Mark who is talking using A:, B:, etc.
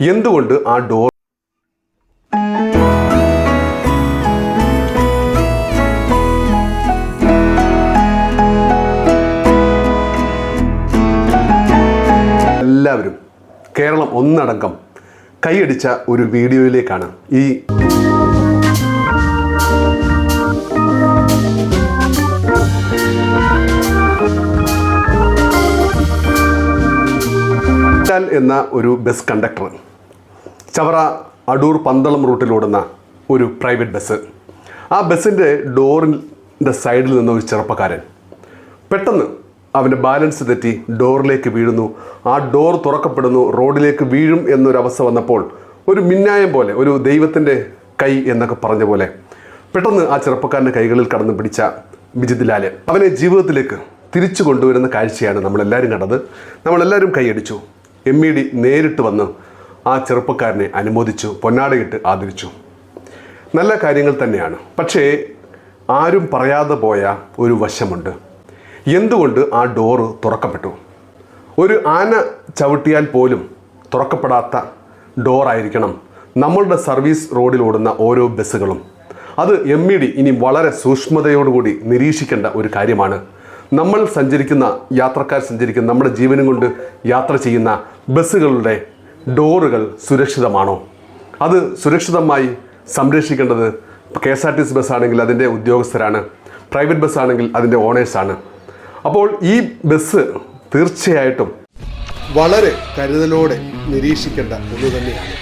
A: എന്തുകൊണ്ട് ആ ഡോർ എല്ലാവരും കേരളം ഒന്നടങ്കം കൈയടിച്ച ഒരു വീഡിയോയിലേക്കാണ് ഈ എന്ന ഒരു ബസ് കണ്ടക്ടർ ചവറ അടൂർ പന്തളം റൂട്ടിലോടുന്ന ഒരു പ്രൈവറ്റ് ബസ്. ആ ബസ്സിന്റെ ഡോറിന്റെ സൈഡിൽ നിന്ന ഒരു ചെറുപ്പക്കാരൻ. പെട്ടെന്ന് അവന്റെ ബാലൻസ് തെറ്റി ഡോറിലേക്ക് വീഴുന്നു. ആ ഡോർ തുറക്കപ്പെടുന്നു റോഡിലേക്ക് വീഴും എന്നൊരവസ്ഥ വന്നപ്പോൾ ഒരു മിന്നായം പോലെ ഒരു ദൈവത്തിന്റെ കൈ എന്നൊക്കെ പറഞ്ഞ പോലെ പെട്ടെന്ന് ആ ചെറുപ്പക്കാരന്റെ കൈകളിൽ കടന്നു പിടിച്ച ബിജിത് ലാൽ. അവനെ ജീവിതത്തിലേക്ക് തിരിച്ചു കൊണ്ടുവരുന്ന കാഴ്ചയാണ് നമ്മളെല്ലാവരും കണ്ടത്. നമ്മളെല്ലാവരും കൈയടിച്ചു. എം ഇ ഡി നേരിട്ട് വന്ന് ആ ചെറുപ്പക്കാരനെ അനുമോദിച്ചു പൊന്നാടയിട്ട് ആദരിച്ചു. നല്ല കാര്യങ്ങൾ തന്നെയാണ്. പക്ഷേ ആരും പറയാതെ പോയ ഒരു വശമുണ്ട്. എന്തുകൊണ്ട് ആ ഡോറ് തുറക്കപ്പെട്ടു? ഒരു ആന ചവിട്ടിയാൽ പോലും തുറക്കപ്പെടാത്ത ഡോറായിരിക്കണം നമ്മളുടെ സർവീസ് റോഡിൽ ഓടുന്ന ഓരോ ബസ്സുകളും. അത് എം ഇ ഡി ഇനി വളരെ സൂക്ഷ്മതയോടുകൂടി നിരീക്ഷിക്കേണ്ട ഒരു കാര്യമാണ്. നമ്മൾ സഞ്ചരിക്കുന്ന യാത്രക്കാർ സഞ്ചരിക്കുന്ന നമ്മുടെ ജീവനും കൊണ്ട് യാത്ര ചെയ്യുന്ന ബസ്സുകളുടെ ഡോറുകൾ സുരക്ഷിതമാണോ? അത് സുരക്ഷിതമായി സംരക്ഷിക്കേണ്ടത് K S R T C ബസ്സാണെങ്കിൽ അതിന്റെ ഉദ്യോഗസ്ഥരാണ് പ്രൈവറ്റ് ബസ്സാണെങ്കിൽ അതിന്റെ ഓണേഴ്സാണ്. അപ്പോൾ ഈ ബസ് തീർച്ചയായിട്ടും വളരെ കരുതലോടെ നിരീക്ഷിക്കേണ്ട ഒന്ന് തന്നെയാണ്.